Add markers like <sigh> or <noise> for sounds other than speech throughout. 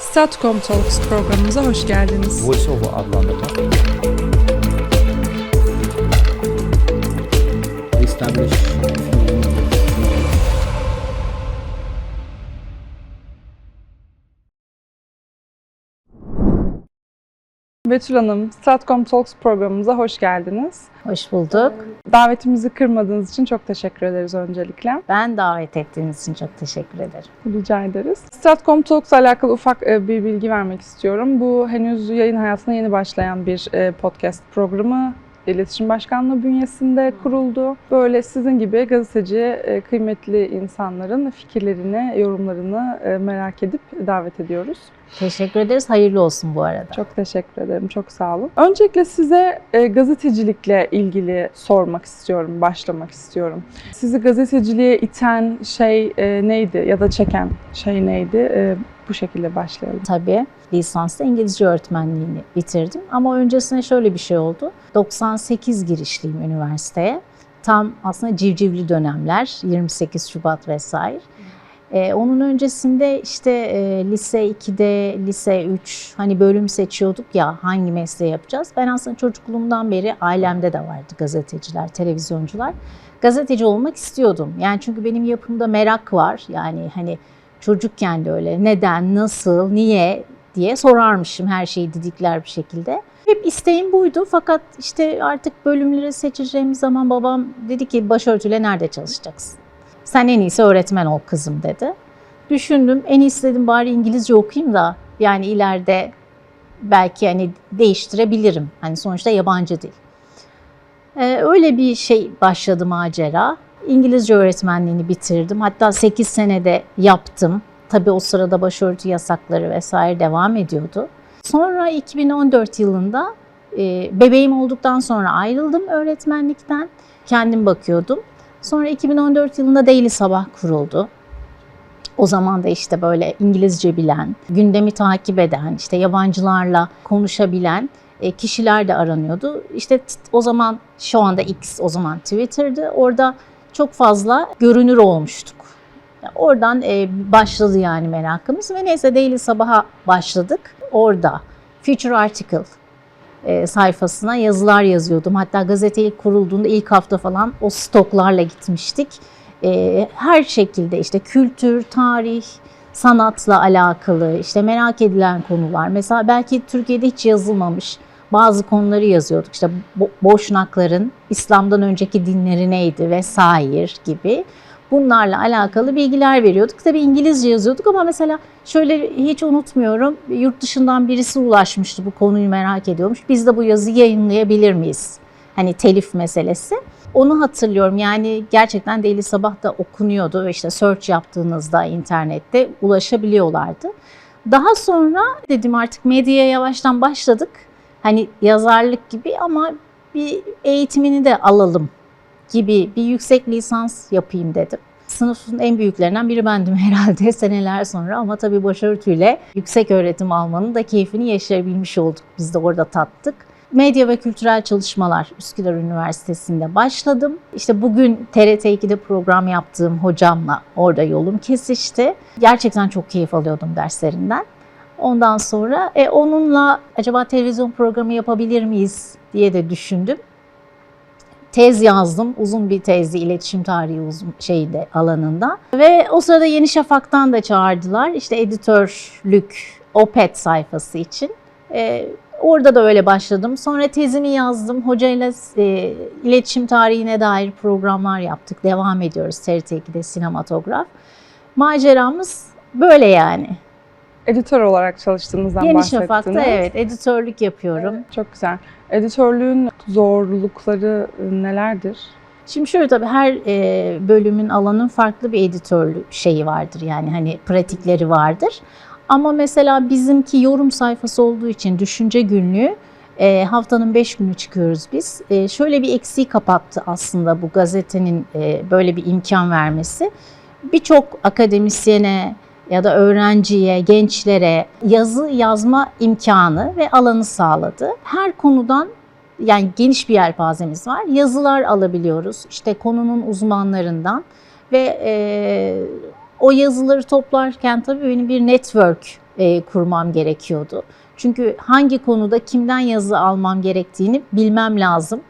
Statcom Talks programımıza hoş geldiniz. VoiceOver anlatan Establish Betül Hanım, Statcom Talks programımıza hoş geldiniz. Hoş bulduk. Davetimizi kırmadığınız için çok teşekkür ederiz öncelikle. Ben davet ettiğiniz için çok teşekkür ederim. Rica ederiz. Statcom Talks'la alakalı ufak e, bir bilgi vermek istiyorum. Bu henüz yayın hayatına yeni başlayan bir e, podcast programı. İletişim Başkanlığı bünyesinde kuruldu. Böyle sizin gibi gazeteci, e, kıymetli insanların fikirlerini, yorumlarını e, merak edip davet ediyoruz. Teşekkür ederiz. Hayırlı olsun bu arada. Çok teşekkür ederim, çok sağ olun. Öncelikle size e, gazetecilikle ilgili sormak istiyorum, başlamak istiyorum. Sizi gazeteciliğe iten şey neydi ya da çeken şey neydi? Bu şekilde başlayalım. Tabii lisansta İngilizce öğretmenliğini bitirdim ama öncesinde şöyle bir şey oldu. 98 girişliyim üniversiteye. Tam aslında civcivli dönemler, 28 Şubat vesaire. Ee, onun öncesinde işte e, lise 2'de, lise 3 hani bölüm seçiyorduk ya hangi mesleği yapacağız. Ben aslında çocukluğumdan beri ailemde de vardı gazeteciler, televizyoncular. Gazeteci olmak istiyordum. Yani çünkü benim yapımda merak var. Yani hani çocukken de öyle neden, nasıl, niye diye sorarmışım her şeyi didikler bir şekilde. Hep isteğim buydu fakat işte artık bölümleri seçeceğim zaman babam dedi ki başörtüyle nerede çalışacaksın? Sen en iyisi öğretmen ol kızım dedi. Düşündüm en iyisi dedim bari İngilizce okuyayım da yani ileride belki hani değiştirebilirim. Hani sonuçta yabancı dil. Ee, öyle bir şey başladı macera. İngilizce öğretmenliğini bitirdim. Hatta 8 senede yaptım. Tabii o sırada başörtü yasakları vesaire devam ediyordu. Sonra 2014 yılında e, bebeğim olduktan sonra ayrıldım öğretmenlikten. Kendim bakıyordum. Sonra 2014 yılında Daily Sabah kuruldu. O zaman da işte böyle İngilizce bilen, gündemi takip eden, işte yabancılarla konuşabilen e, kişiler de aranıyordu. İşte o zaman şu anda X o zaman Twitter'dı. Orada çok fazla görünür olmuştuk. Yani oradan e, başladı yani merakımız ve neyse Daily Sabah'a başladık. Orada Future Article e, sayfasına yazılar yazıyordum. Hatta gazete ilk kurulduğunda ilk hafta falan o stoklarla gitmiştik. E, her şekilde işte kültür, tarih, sanatla alakalı işte merak edilen konular. Mesela belki Türkiye'de hiç yazılmamış bazı konuları yazıyorduk. İşte Bo- Boşnakların İslam'dan önceki dinleri neydi vesaire gibi. Bunlarla alakalı bilgiler veriyorduk. Tabii İngilizce yazıyorduk ama mesela şöyle hiç unutmuyorum. Yurt dışından birisi ulaşmıştı bu konuyu merak ediyormuş. Biz de bu yazıyı yayınlayabilir miyiz? Hani telif meselesi. Onu hatırlıyorum yani gerçekten Daily Sabah da okunuyordu ve işte search yaptığınızda internette ulaşabiliyorlardı. Daha sonra dedim artık medyaya yavaştan başladık. Hani yazarlık gibi ama bir eğitimini de alalım gibi bir yüksek lisans yapayım dedim. Sınıfın en büyüklerinden biri bendim <laughs> herhalde seneler sonra ama tabii başörtüyle yüksek öğretim almanın da keyfini yaşayabilmiş olduk. Biz de orada tattık. Medya ve kültürel çalışmalar Üsküdar Üniversitesi'nde başladım. İşte bugün TRT 2'de program yaptığım hocamla orada yolum kesişti. Gerçekten çok keyif alıyordum derslerinden. Ondan sonra e, onunla acaba televizyon programı yapabilir miyiz diye de düşündüm tez yazdım. Uzun bir tezdi iletişim tarihi uzun şeyde alanında. Ve o sırada Yeni Şafak'tan da çağırdılar. İşte editörlük Opet sayfası için. Ee, orada da öyle başladım. Sonra tezimi yazdım. Hocayla e, iletişim tarihine dair programlar yaptık. Devam ediyoruz TRT 2'de sinematograf. Maceramız böyle yani. Editör olarak çalıştığınızdan Yeni bahsettiniz. Şafak'ta evet editörlük yapıyorum. Çok güzel. Editörlüğün zorlukları e, nelerdir? Şimdi şöyle tabii her e, bölümün alanın farklı bir editörlük şeyi vardır yani hani pratikleri vardır. Ama mesela bizimki yorum sayfası olduğu için düşünce günlüğü e, haftanın beş günü çıkıyoruz biz. E, şöyle bir eksiği kapattı aslında bu gazetenin e, böyle bir imkan vermesi. Birçok akademisyene ya da öğrenciye, gençlere yazı yazma imkanı ve alanı sağladı. Her konudan yani geniş bir yelpazemiz var. Yazılar alabiliyoruz işte konunun uzmanlarından ve e, o yazıları toplarken tabii benim bir network e, kurmam gerekiyordu. Çünkü hangi konuda kimden yazı almam gerektiğini bilmem lazım.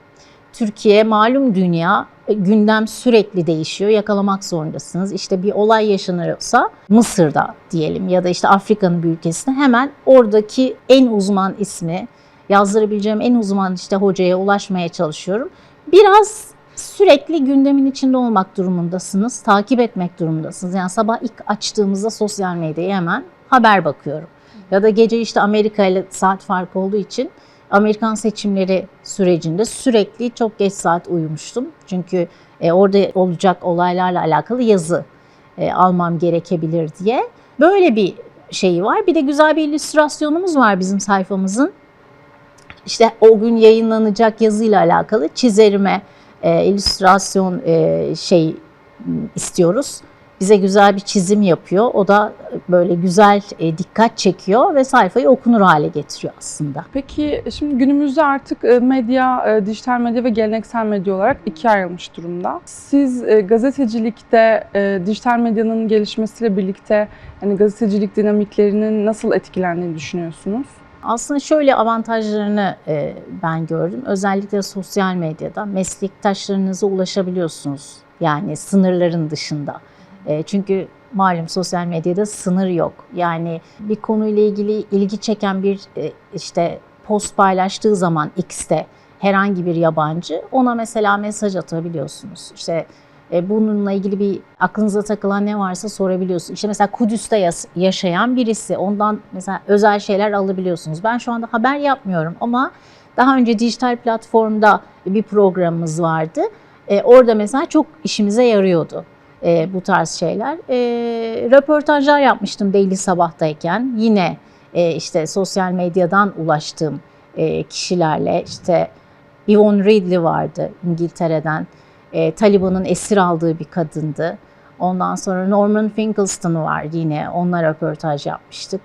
Türkiye malum dünya gündem sürekli değişiyor. Yakalamak zorundasınız. İşte bir olay yaşanırsa Mısır'da diyelim ya da işte Afrika'nın bir ülkesinde hemen oradaki en uzman ismi yazdırabileceğim en uzman işte hocaya ulaşmaya çalışıyorum. Biraz sürekli gündemin içinde olmak durumundasınız, takip etmek durumundasınız. Yani sabah ilk açtığımızda sosyal medyaya hemen haber bakıyorum. Ya da gece işte Amerika ile saat farkı olduğu için Amerikan seçimleri sürecinde sürekli çok geç saat uyumuştum. Çünkü e, orada olacak olaylarla alakalı yazı e, almam gerekebilir diye. Böyle bir şeyi var. Bir de güzel bir illüstrasyonumuz var bizim sayfamızın. İşte o gün yayınlanacak yazıyla alakalı çizerime e, illüstrasyon e, şey istiyoruz. Bize güzel bir çizim yapıyor. O da böyle güzel e, dikkat çekiyor ve sayfayı okunur hale getiriyor aslında. Peki şimdi günümüzde artık e, medya, e, dijital medya ve geleneksel medya olarak ikiye ayrılmış durumda. Siz e, gazetecilikte e, dijital medyanın gelişmesiyle birlikte yani gazetecilik dinamiklerinin nasıl etkilendiğini düşünüyorsunuz? Aslında şöyle avantajlarını e, ben gördüm. Özellikle sosyal medyada meslektaşlarınıza ulaşabiliyorsunuz. Yani sınırların dışında. E, çünkü malum sosyal medyada sınır yok. Yani bir konuyla ilgili ilgi çeken bir e, işte post paylaştığı zaman X'te herhangi bir yabancı ona mesela mesaj atabiliyorsunuz. İşte e, bununla ilgili bir aklınıza takılan ne varsa sorabiliyorsunuz. İşte mesela Kudüs'te yaşayan birisi ondan mesela özel şeyler alabiliyorsunuz. Ben şu anda haber yapmıyorum ama daha önce dijital platformda bir programımız vardı. Orada mesela çok işimize yarıyordu e, bu tarz şeyler. E, röportajlar yapmıştım Daily Sabah'tayken. Yine e, işte sosyal medyadan ulaştığım e, kişilerle işte Yvonne Ridley vardı İngiltere'den. E, Taliban'ın esir aldığı bir kadındı. Ondan sonra Norman Finkelstein var yine. Onunla röportaj yapmıştık.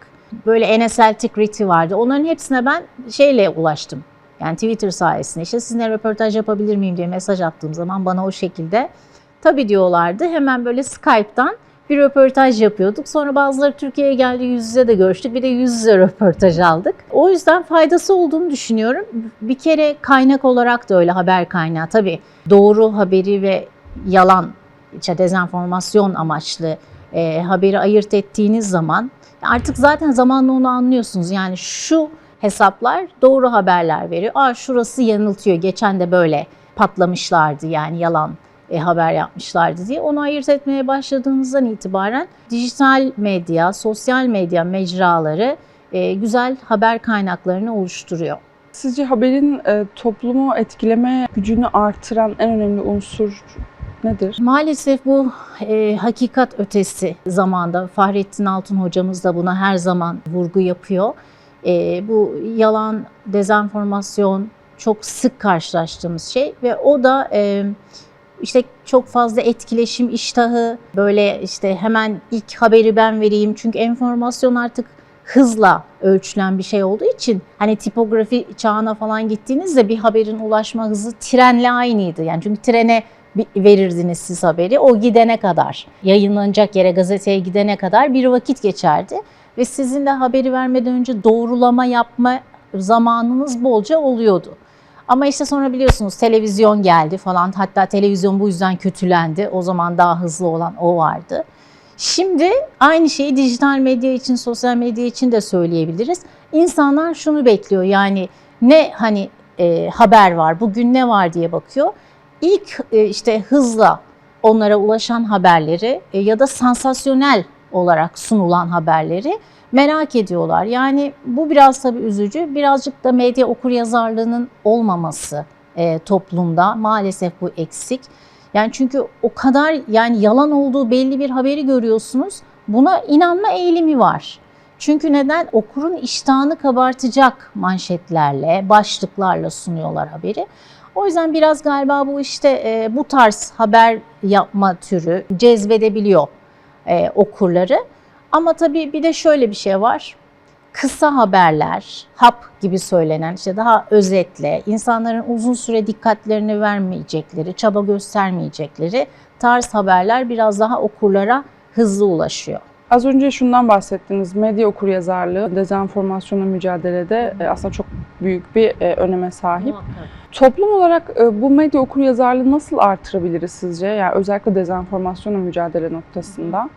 Böyle NSL Tigriti vardı. Onların hepsine ben şeyle ulaştım. Yani Twitter sayesinde işte sizinle röportaj yapabilir miyim diye mesaj attığım zaman bana o şekilde tabii diyorlardı. Hemen böyle Skype'tan bir röportaj yapıyorduk. Sonra bazıları Türkiye'ye geldi yüz yüze de görüştük. Bir de yüz yüze <laughs> röportaj aldık. O yüzden faydası olduğunu düşünüyorum. Bir kere kaynak olarak da öyle haber kaynağı. Tabii doğru haberi ve yalan, işte dezenformasyon amaçlı e, haberi ayırt ettiğiniz zaman artık zaten zamanla onu anlıyorsunuz. Yani şu hesaplar doğru haberler veriyor. Aa şurası yanıltıyor. Geçen de böyle patlamışlardı yani yalan e, haber yapmışlardı diye. Onu ayırt etmeye başladığınızdan itibaren dijital medya, sosyal medya mecraları e, güzel haber kaynaklarını oluşturuyor. Sizce haberin e, toplumu etkileme gücünü artıran en önemli unsur nedir? Maalesef bu e, hakikat ötesi zamanda Fahrettin Altun hocamız da buna her zaman vurgu yapıyor. E, bu yalan, dezenformasyon çok sık karşılaştığımız şey ve o da e, işte çok fazla etkileşim iştahı, böyle işte hemen ilk haberi ben vereyim. Çünkü enformasyon artık hızla ölçülen bir şey olduğu için hani tipografi çağına falan gittiğinizde bir haberin ulaşma hızı trenle aynıydı. Yani çünkü trene verirdiniz siz haberi. O gidene kadar, yayınlanacak yere gazeteye gidene kadar bir vakit geçerdi. Ve sizin de haberi vermeden önce doğrulama yapma zamanınız bolca oluyordu. Ama işte sonra biliyorsunuz televizyon geldi falan. Hatta televizyon bu yüzden kötülendi. O zaman daha hızlı olan o vardı. Şimdi aynı şeyi dijital medya için, sosyal medya için de söyleyebiliriz. İnsanlar şunu bekliyor yani ne hani e, haber var, bugün ne var diye bakıyor. İlk e, işte hızla onlara ulaşan haberleri e, ya da sansasyonel olarak sunulan haberleri merak ediyorlar. Yani bu biraz tabii üzücü. Birazcık da medya okuryazarlığının olmaması e, toplumda maalesef bu eksik. Yani çünkü o kadar yani yalan olduğu belli bir haberi görüyorsunuz. Buna inanma eğilimi var. Çünkü neden? Okurun iştahını kabartacak manşetlerle, başlıklarla sunuyorlar haberi. O yüzden biraz galiba bu işte e, bu tarz haber yapma türü cezbedebiliyor e, okurları. Ama tabii bir de şöyle bir şey var. Kısa haberler, hap gibi söylenen işte daha özetle, insanların uzun süre dikkatlerini vermeyecekleri, çaba göstermeyecekleri tarz haberler biraz daha okurlara hızlı ulaşıyor. Az önce şundan bahsettiniz. Medya okuryazarlığı, dezenformasyonla mücadelede e, aslında çok büyük bir e, öneme sahip. Toplum olarak e, bu medya okuryazarlığı nasıl artırabiliriz sizce? Yani özellikle dezenformasyonla mücadele noktasında.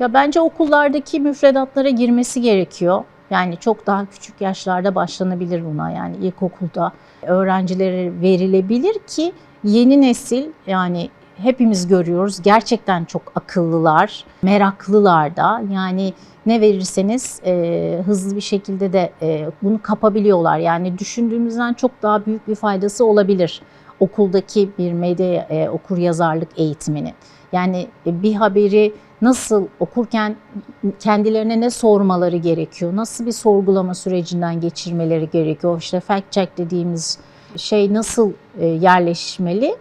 Ya bence okullardaki müfredatlara girmesi gerekiyor. Yani çok daha küçük yaşlarda başlanabilir buna. Yani ilkokulda öğrencilere verilebilir ki yeni nesil yani hepimiz görüyoruz gerçekten çok akıllılar, meraklılar da. Yani ne verirseniz e, hızlı bir şekilde de e, bunu kapabiliyorlar. Yani düşündüğümüzden çok daha büyük bir faydası olabilir okuldaki bir medya e, okur yazarlık eğitiminin. Yani e, bir haberi nasıl okurken kendilerine ne sormaları gerekiyor, nasıl bir sorgulama sürecinden geçirmeleri gerekiyor, işte fact check dediğimiz şey nasıl e, yerleşmeli.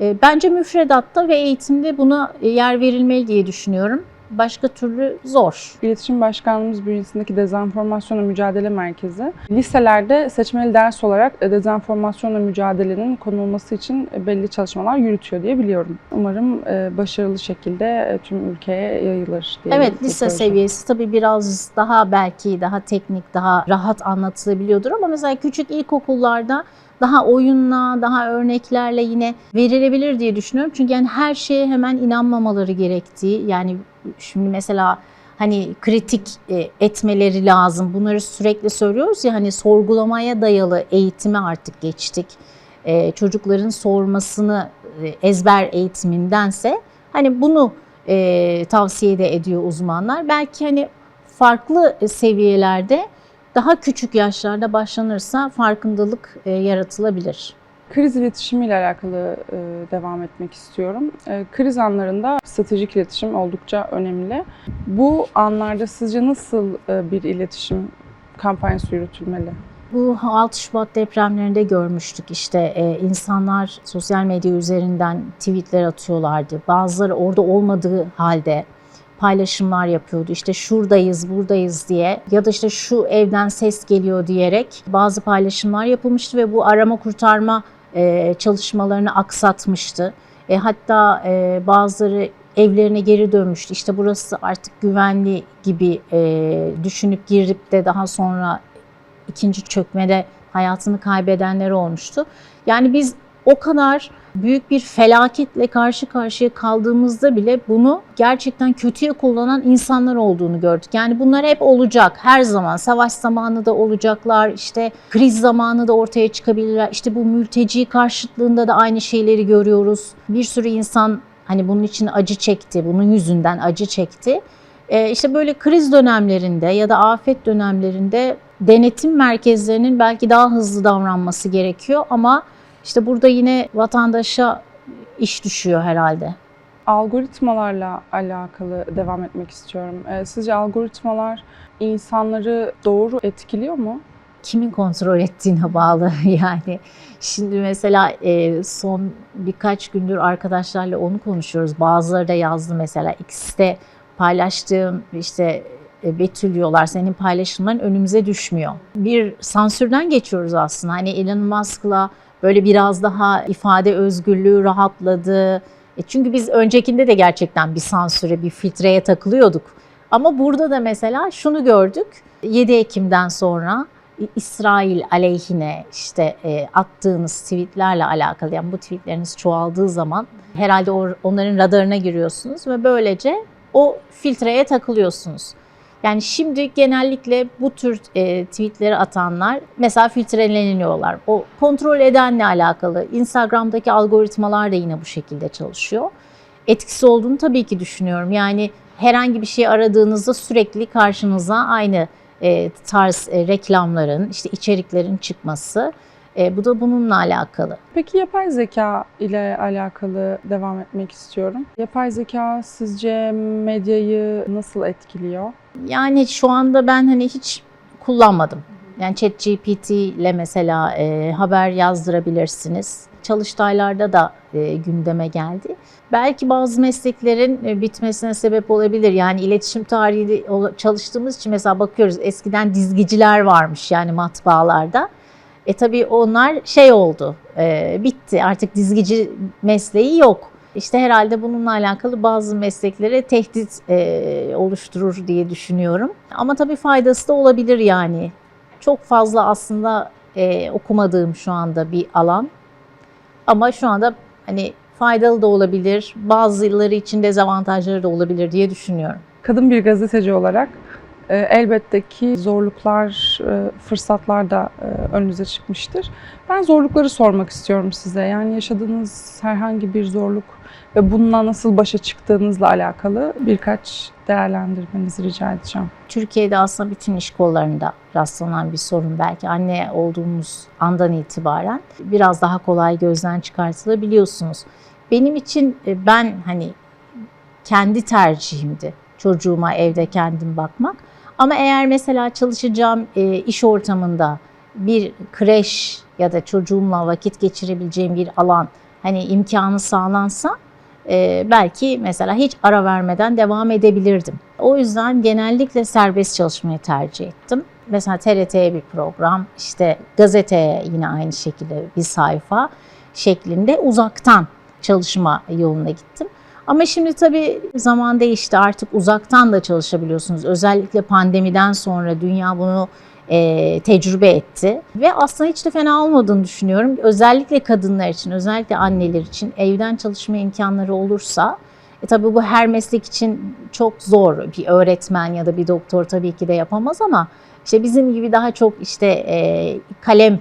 E, Bence müfredatta ve eğitimde buna yer verilmeli diye düşünüyorum. Başka türlü zor. İletişim Başkanlığımız bünyesindeki Dezenformasyonla Mücadele Merkezi, liselerde seçmeli ders olarak e, dezenformasyonla mücadelenin konulması için e, belli çalışmalar yürütüyor diye biliyorum. Umarım e, başarılı şekilde e, tüm ülkeye yayılır diye. Evet lise seviyesi tabii biraz daha belki daha teknik, daha rahat anlatılabiliyordur ama mesela küçük ilkokullarda daha oyunla, daha örneklerle yine verilebilir diye düşünüyorum. Çünkü yani her şeye hemen inanmamaları gerektiği yani şimdi mesela hani kritik e, etmeleri lazım. Bunları sürekli söylüyoruz ya hani sorgulamaya dayalı eğitime artık geçtik. E, çocukların sormasını e, ezber eğitimindense hani bunu tavsiye de ediyor uzmanlar. Belki hani farklı seviyelerde daha küçük yaşlarda başlanırsa farkındalık e, yaratılabilir. Kriz iletişimiyle alakalı e, devam etmek istiyorum. E, kriz anlarında stratejik iletişim oldukça önemli. Bu anlarda sizce nasıl bir iletişim kampanyası yürütülmeli? Bu 6 Şubat depremlerinde görmüştük işte e, insanlar sosyal medya üzerinden tweetler atıyorlardı. Bazıları orada olmadığı halde paylaşımlar yapıyordu. İşte şuradayız, buradayız diye ya da işte şu evden ses geliyor diyerek bazı paylaşımlar yapılmıştı ve bu arama kurtarma e, çalışmalarını aksatmıştı. E, hatta e, bazıları evlerine geri dönmüştü. İşte burası artık güvenli gibi e, düşünüp girip de daha sonra ikinci çökmede hayatını kaybedenler olmuştu. Yani biz o kadar büyük bir felaketle karşı karşıya kaldığımızda bile bunu gerçekten kötüye kullanan insanlar olduğunu gördük. Yani bunlar hep olacak her zaman. Savaş zamanı da olacaklar, işte kriz zamanı da ortaya çıkabilirler. İşte bu mülteci karşıtlığında da aynı şeyleri görüyoruz. Bir sürü insan hani bunun için acı çekti, bunun yüzünden acı çekti. Ee, işte böyle kriz dönemlerinde ya da afet dönemlerinde denetim merkezlerinin belki daha hızlı davranması gerekiyor ama işte burada yine vatandaşa iş düşüyor herhalde. Algoritmalarla alakalı devam etmek istiyorum. E, sizce algoritmalar insanları doğru etkiliyor mu? Kimin kontrol ettiğine bağlı <laughs> yani. Şimdi mesela e, son birkaç gündür arkadaşlarla onu konuşuyoruz. Bazıları da yazdı mesela X'te paylaştığım işte e, Betül diyorlar senin paylaşımların önümüze düşmüyor. Bir sansürden geçiyoruz aslında. Hani Elon Musk'la böyle biraz daha ifade özgürlüğü rahatladı. E çünkü biz öncekinde de gerçekten bir sansüre, bir filtreye takılıyorduk. Ama burada da mesela şunu gördük. 7 Ekim'den sonra İsrail aleyhine işte e, attığınız tweetlerle alakalı yani bu tweetleriniz çoğaldığı zaman herhalde onların radarına giriyorsunuz ve böylece o filtreye takılıyorsunuz. Yani şimdi genellikle bu tür e, tweetleri atanlar mesela filtreleniyorlar. O kontrol edenle alakalı Instagram'daki algoritmalar da yine bu şekilde çalışıyor. Etkisi olduğunu tabii ki düşünüyorum. Yani herhangi bir şey aradığınızda sürekli karşınıza aynı e, tarz e, reklamların, işte içeriklerin çıkması. E, bu da bununla alakalı. Peki yapay zeka ile alakalı devam etmek istiyorum. Yapay zeka sizce medyayı nasıl etkiliyor? Yani şu anda ben hani hiç kullanmadım. Yani ChatGPT ile mesela e, haber yazdırabilirsiniz. Çalıştaylarda da e, gündeme geldi. Belki bazı mesleklerin e, bitmesine sebep olabilir. Yani iletişim tarihi çalıştığımız için mesela bakıyoruz eskiden dizgiciler varmış yani matbaalarda. E tabii onlar şey oldu, e, bitti artık dizgici mesleği yok. İşte herhalde bununla alakalı bazı mesleklere tehdit e, oluşturur diye düşünüyorum. Ama tabii faydası da olabilir yani. Çok fazla aslında e, okumadığım şu anda bir alan. Ama şu anda hani faydalı da olabilir, bazıları için dezavantajları da olabilir diye düşünüyorum. Kadın bir gazeteci olarak elbette ki zorluklar, e, fırsatlar da e, önünüze çıkmıştır. Ben zorlukları sormak istiyorum size. Yani yaşadığınız herhangi bir zorluk ve bununla nasıl başa çıktığınızla alakalı birkaç değerlendirmenizi rica edeceğim. Türkiye'de aslında bütün iş kollarında rastlanan bir sorun. Belki anne olduğumuz andan itibaren biraz daha kolay gözden çıkartılabiliyorsunuz. Benim için e, ben hani kendi tercihimdi çocuğuma evde kendim bakmak. Ama eğer mesela çalışacağım e, iş ortamında bir kreş ya da çocuğumla vakit geçirebileceğim bir alan hani imkanı sağlansa e, belki mesela hiç ara vermeden devam edebilirdim. O yüzden genellikle serbest çalışmayı tercih ettim. Mesela TRT'ye bir program, işte gazeteye yine aynı şekilde bir sayfa şeklinde uzaktan çalışma yoluna gittim. Ama şimdi tabii zaman değişti artık uzaktan da çalışabiliyorsunuz. Özellikle pandemiden sonra dünya bunu e, tecrübe etti. Ve aslında hiç de fena olmadığını düşünüyorum. Özellikle kadınlar için, özellikle anneler için evden çalışma imkanları olursa e tabii bu her meslek için çok zor. Bir öğretmen ya da bir doktor tabii ki de yapamaz ama işte bizim gibi daha çok işte e, kalem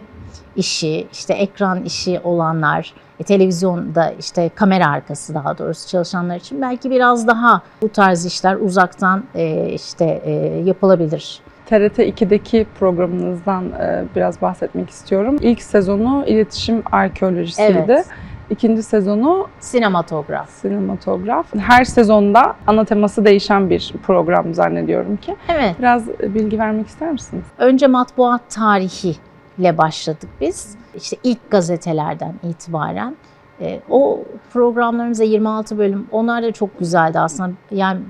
işi, işte ekran işi olanlar, e, televizyonda işte kamera arkası daha doğrusu çalışanlar için belki biraz daha bu tarz işler uzaktan e, işte e, yapılabilir. TRT 2'deki programınızdan e, biraz bahsetmek istiyorum. İlk sezonu iletişim arkeolojisiydi. Evet. İkinci sezonu Sinematograf. sinematograf. Her sezonda ana teması değişen bir program zannediyorum ki. Evet. Biraz bilgi vermek ister misiniz? Önce matbuat tarihi ile başladık biz. İşte ilk gazetelerden itibaren. E, o programlarımızda 26 bölüm. Onlar da çok güzeldi aslında. Yani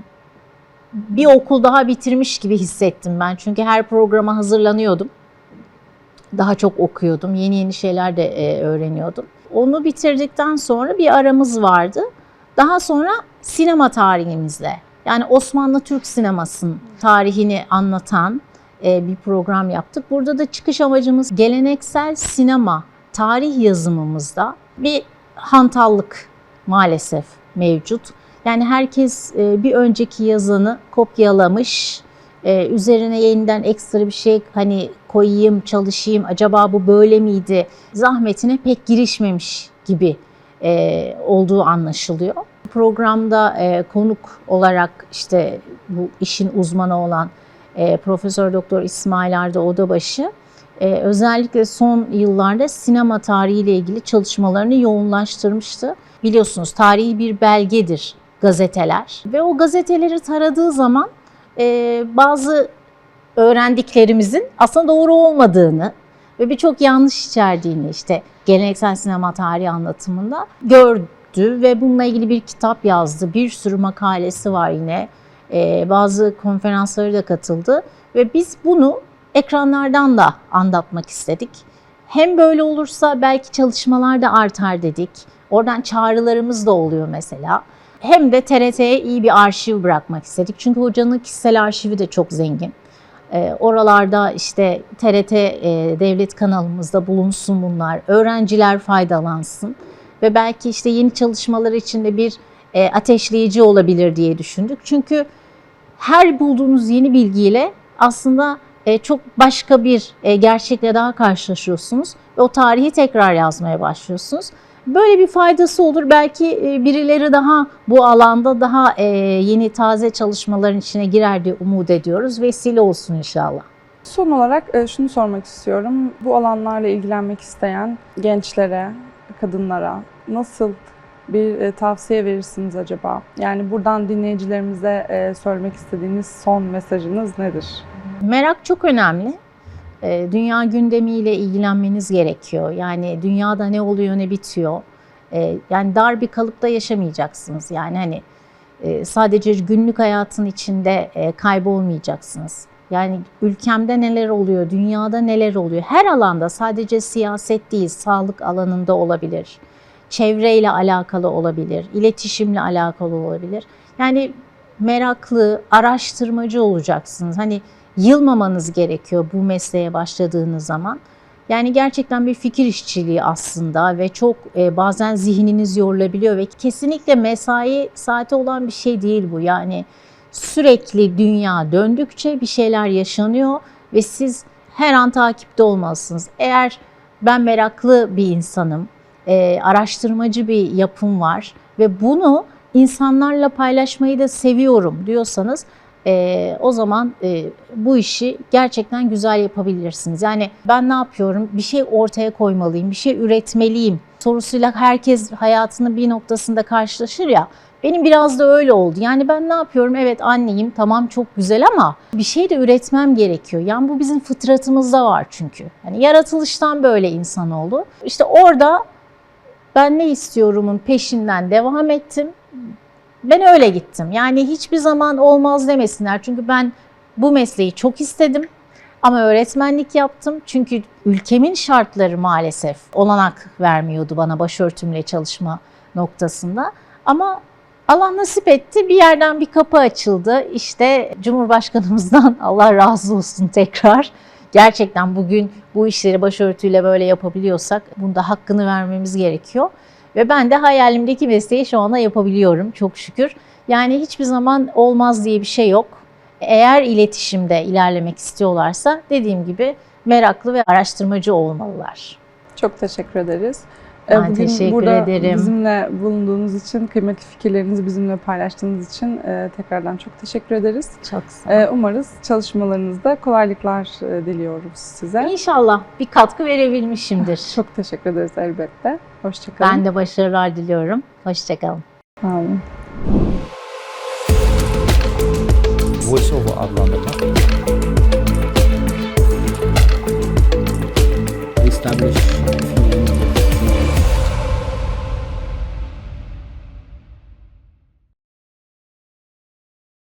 bir okul daha bitirmiş gibi hissettim ben. Çünkü her programa hazırlanıyordum. Daha çok okuyordum. Yeni yeni şeyler de e, öğreniyordum. Onu bitirdikten sonra bir aramız vardı. Daha sonra sinema tarihimizle yani Osmanlı Türk sinemasının tarihini anlatan bir program yaptık. Burada da çıkış amacımız geleneksel sinema tarih yazımımızda bir hantallık maalesef mevcut. Yani herkes e, bir önceki yazanı kopyalamış, e, üzerine yeniden ekstra bir şey hani koyayım, çalışayım, acaba bu böyle miydi zahmetine pek girişmemiş gibi e, olduğu anlaşılıyor. Programda e, konuk olarak işte bu işin uzmanı olan e, Profesör Doktor İsmail Arda Odabaşı e, özellikle son yıllarda sinema tarihiyle ilgili çalışmalarını yoğunlaştırmıştı. Biliyorsunuz tarihi bir belgedir gazeteler ve o gazeteleri taradığı zaman e, bazı öğrendiklerimizin aslında doğru olmadığını ve birçok yanlış içerdiğini işte geleneksel sinema tarihi anlatımında gördü ve bununla ilgili bir kitap yazdı. Bir sürü makalesi var yine. Ee, bazı konferanslara da katıldı ve biz bunu ekranlardan da anlatmak istedik. Hem böyle olursa belki çalışmalar da artar dedik. Oradan çağrılarımız da oluyor mesela. Hem de TRT'ye iyi bir arşiv bırakmak istedik. Çünkü hocanın kişisel arşivi de çok zengin. E, oralarda işte TRT e, devlet kanalımızda bulunsun bunlar. Öğrenciler faydalansın. Ve belki işte yeni çalışmalar için de bir e, ateşleyici olabilir diye düşündük. Çünkü her bulduğunuz yeni bilgiyle aslında e, çok başka bir e, gerçekle daha karşılaşıyorsunuz. Ve o tarihi tekrar yazmaya başlıyorsunuz. Böyle bir faydası olur. Belki e, birileri daha bu alanda daha e, yeni taze çalışmaların içine girer diye umut ediyoruz. Vesile olsun inşallah. Son olarak e, şunu sormak istiyorum. Bu alanlarla ilgilenmek isteyen gençlere, kadınlara nasıl bir e, tavsiye verirsiniz acaba? Yani buradan dinleyicilerimize e, söylemek istediğiniz son mesajınız nedir? Merak çok önemli. E, Dünya gündemiyle ilgilenmeniz gerekiyor. Yani dünyada ne oluyor ne bitiyor. E, Yani dar bir kalıpta yaşamayacaksınız. Yani hani e, sadece günlük hayatın içinde e, kaybolmayacaksınız. Yani ülkemde neler oluyor, dünyada neler oluyor. Her alanda sadece siyaset değil, sağlık alanında olabilir. Çevreyle alakalı olabilir, iletişimle alakalı olabilir. Yani meraklı, araştırmacı olacaksınız. Hani yılmamanız gerekiyor bu mesleğe başladığınız zaman. Yani gerçekten bir fikir işçiliği aslında ve çok e, bazen zihniniz yorulabiliyor ve kesinlikle mesai saati olan bir şey değil bu. Yani sürekli dünya döndükçe bir şeyler yaşanıyor ve siz her an takipte olmalısınız. Eğer ben meraklı bir insanım, e, araştırmacı bir yapım var ve bunu insanlarla paylaşmayı da seviyorum diyorsanız e, o zaman e, bu işi gerçekten güzel yapabilirsiniz. Yani ben ne yapıyorum? Bir şey ortaya koymalıyım, bir şey üretmeliyim sorusuyla herkes hayatının bir noktasında karşılaşır ya. Benim biraz da öyle oldu. Yani ben ne yapıyorum? Evet anneyim tamam çok güzel ama bir şey de üretmem gerekiyor. Yani bu bizim fıtratımızda var çünkü. Hani yaratılıştan böyle insan oldu. İşte orada ben ne istiyorumun peşinden devam ettim. Ben öyle gittim. Yani hiçbir zaman olmaz demesinler. Çünkü ben bu mesleği çok istedim. Ama öğretmenlik yaptım. Çünkü ülkemin şartları maalesef olanak vermiyordu bana başörtümle çalışma noktasında. Ama Allah nasip etti. Bir yerden bir kapı açıldı. İşte Cumhurbaşkanımızdan <laughs> Allah razı olsun tekrar. Gerçekten bugün bu işleri başörtüyle böyle yapabiliyorsak bunda hakkını vermemiz gerekiyor. Ve ben de hayalimdeki mesleği şu anda yapabiliyorum çok şükür. Yani hiçbir zaman olmaz diye bir şey yok. Eğer iletişimde ilerlemek istiyorlarsa dediğim gibi meraklı ve araştırmacı olmalılar. Çok teşekkür ederiz. E, ben Bugün teşekkür burada ederim. bizimle bulunduğunuz için, kıymetli fikirlerinizi bizimle paylaştığınız için e, tekrardan çok teşekkür ederiz. Çok sağ e, olun. Umarız çalışmalarınızda kolaylıklar diliyoruz size. İnşallah bir katkı verebilmişimdir. <laughs> çok teşekkür ederiz elbette. Hoşçakalın. Ben de başarılar diliyorum. Hoşçakalın. Sağ olun. VoiceOver adlandırma. Established